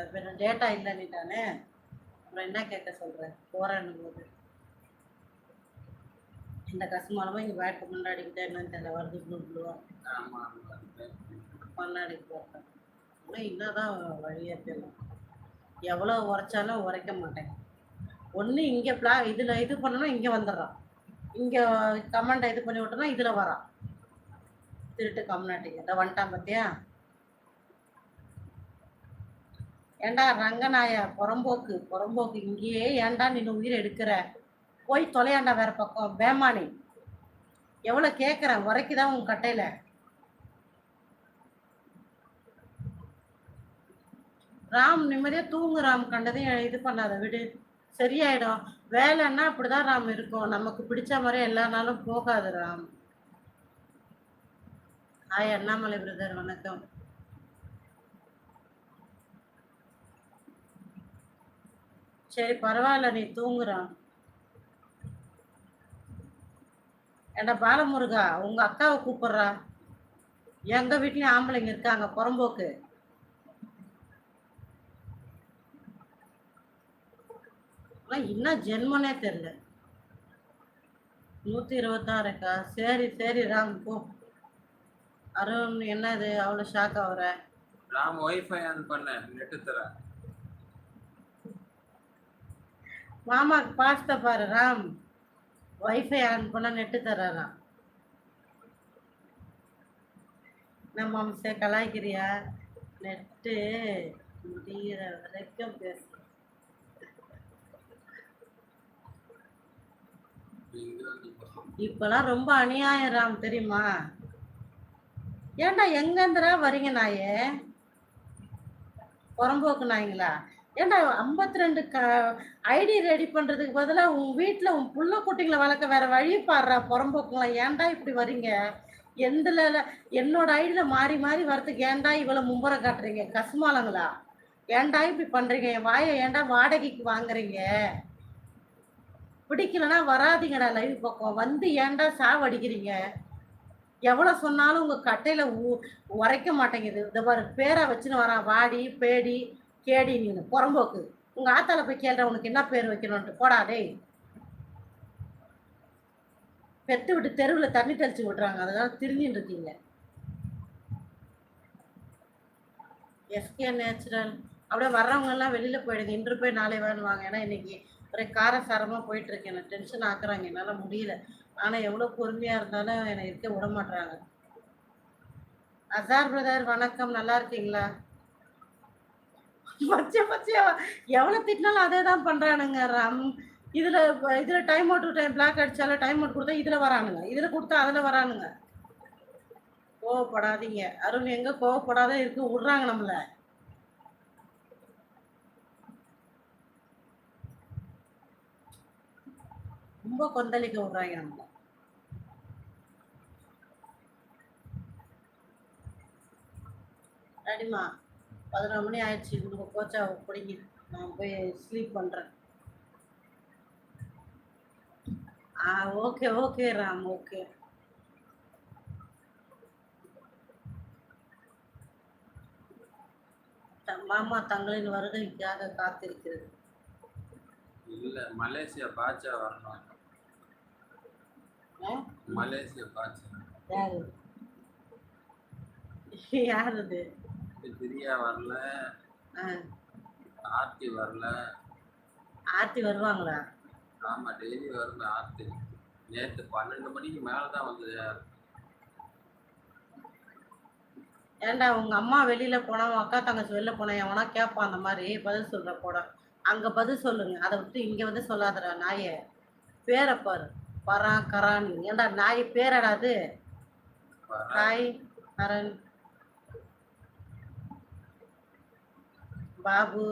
அப்புறம் டேட்டா இல்லைன்னுட்டானே அப்புறம் என்ன கேட்க சொல்கிறேன் போகிறேன்னு போது. இந்த கசுமாலமாக இங்கே பேட்டு முன்னாடிக்கிட்டே என்னன்னு தெரியல. வருது ப்ளூ ப்ளூவாக முன்னாடி போட்டேன் ஆனால் என்னதான் வழியே தெரியல. எவ்வளோ உரைச்சாலும் உரைக்க மாட்டேன். ஒன்று இங்கே பிளா இதில் இது பண்ணணும் இங்கே வந்துடுறான். இங்கே கமெண்டை இது பண்ணி விட்டோன்னா இதில் வரான். திருட்டு கம்நாட்டிங்க இதை வந்துட்டான் பார்த்தியா ஏண்டா ரங்கநாய புறம்போக்கு புறம்போக்கு இங்கேயே ஏன்டா நீ உயிர் எடுக்கிற? போய் தொலையாண்டா வேற பக்கம் பேமானி எவ்வளோ கேட்குறேன் உரைக்குதான் உன் கட்டையில்? ராம் நிம்மதியாக தூங்கு ராம். கண்டதையும் இது பண்ணாத விடு. சரியாயிடும். வேலைன்னா அப்படிதான் ராம் இருக்கும். நமக்கு பிடிச்ச மாதிரி எல்லா நாளும் போகாது ராம். ஹாய் அண்ணாமலை பிரதர் வணக்கம். சரி பரவாயில்ல நீ தூங்குறான் ஏண்டா பாலமுருகா உங்க அக்காவை கூப்பிடுறா. எங்க வீட்லயும் ஆம்பளைங்க இருக்காங்க புறம்போக்கு. என்ன இன்னும் ஜென்மனே தெரியல. நூத்தி இருபத்தாறுக்கா சரி சரி ராம் போ. அருண் என்னது? அவ்வளோ ஷாக் ஆகுற ராம் ஒய்ஃபை ஆன் பண்ண நெட்டு தரேன் மாமாக்கு பாஸ்த பாரு ராம். வைஃபை ஆன் பண்ண நெட்டு தர்றாராம். நம்ம அம்சே கலாய்க்கிறியா? நெட்டு முடிகிற வரைக்கும் பேசு. இப்பெல்லாம் ரொம்ப அநியாயம் ராம் தெரியுமா? ஏன்டா எங்கேருந்துடா வரீங்க நாயே? புறம்போக்கு நாய்ங்களா ஏன்டா ஐம்பத்தி ரெண்டு க ஐடி ரெடி பண்ணுறதுக்கு பதிலாக உன் வீட்டில் உன் புள்ள குட்டிங்களை வளர்க்க வேற வழி பாடுறா புறம்போக்குங்களா ஏன்டா இப்படி வரீங்க எந்தில் என்னோட ஐடியில் மாறி மாறி வரதுக்கு ஏன்டா இவ்வளோ மும்புரை காட்டுறீங்க? கசுமாலங்களா? ஏன்டா இப்படி பண்ணுறீங்க என் வாயை ஏன்டா வாடகைக்கு வாங்குறீங்க? பிடிக்கலனா வராதீங்கடா லைவ் பக்கம். வந்து ஏன்டா சாவடிக்கிறீங்க? எவ்வளோ சொன்னாலும் உங்கள் கட்டையில் உரைக்க மாட்டேங்குது. இந்த பாரு பேரை வச்சுன்னு வரான். வாடி பேடி கேடி நீ புறம்போக்கு. உங்கள் ஆத்தால போய் கேள்ற உனக்கு என்ன பேர் வைக்கணும்ட்டு போடா டேய். பெத்து விட்டு தெருவில் தண்ணி தெளிச்சு விட்றாங்க. அதனால திரும்பின்னு இருக்கீங்க. SK natural. அப்படியே வர்றவங்க எல்லாம் வெளியில போயிடுங்க. இன்று போய் நாளை வாங்க. ஏன்னா இன்னைக்கு ஒரே காரசாரமாக போயிட்டு இருக்கு. எனக்கு டென்ஷன் ஆக்குறாங்க. என்னால் முடியல. ஆனால் எவ்வளோ பொறுமையாக இருந்தாலும் என்னை இருக்க விட மாட்றாங்க. அசார் பிரதர் வணக்கம். நல்லா இருக்கீங்களா? பச்சை பச்சையா. எவ்வளவு திட்டினாலும் அதே தான் பண்றானுங்க. ராம் இதுல இதுல டைம் அவுட் டைம் பிளாக் அடிச்சாலும் டைம் அவுட் கொடுத்தா இதுல வரானுங்க. இதுல கொடுத்தா அதுல வரானுங்க. கோவப்படாதீங்க. அருண் எங்க கோவப்படாத இருக்கு விடுறாங்க நம்மள. ரொம்ப கொந்தளிக்க விடுறாங்க நம்மள. அடிமா பதினொரு மணி ஆயிடுச்சு உங்கள் கோச்சா பிடிங்கி நான் போய் ஸ்லீப் பண்ணுறேன் ஆ ஓகே ஓகே ராம் ஓகே த- மாமா தங்களின் வருகைக்காக காத்திருக்கிறது. இல்ல மலேசியா பாட்சா வரணும்? மலேசியா பாட்சா யாரு? யார் பிரியா வரல. ஆர்த்தி வரல. ஆர்த்தி வருவாங்களா? ஆமா டெய்லி வருது ஆர்த்தி. நேத்து பன்னெண்டு மணிக்கு மேல தான் வந்தது ஏன்டா உங்க அம்மா வெளியில போனா உன் அக்கா தங்கச்சி வெளில போனா எவனா கேட்பான் அந்த மாதிரி பதில் சொல்ற போட அங்க பதில் சொல்லுங்க. அதை விட்டு இங்க வந்து சொல்லாதடா நாயே. பேரை பாரு. பரா கரானி. ஏன்டா நாய் பேரடா அது? வர ஹாய் கரண் பாபு.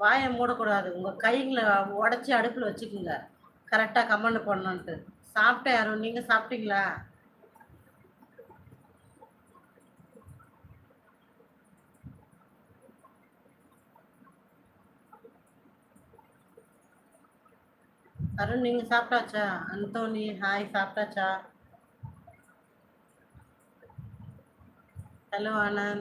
வாயை மூடக்கூடாது. உங்க கைங்களை உடச்சி அடுப்புல வச்சுக்கோங்க. கரெக்டா கமெண்ட் பண்ணணுன்ட்டு சாப்பிட்டேன் யாரும் நீங்க சாப்பிட்டீங்களா? அருண் நீங்க சாப்பிட்டாச்சா? அந்தோனி ஹாய் சாப்பிட்டாச்சா? ഹലോ ആണാൻ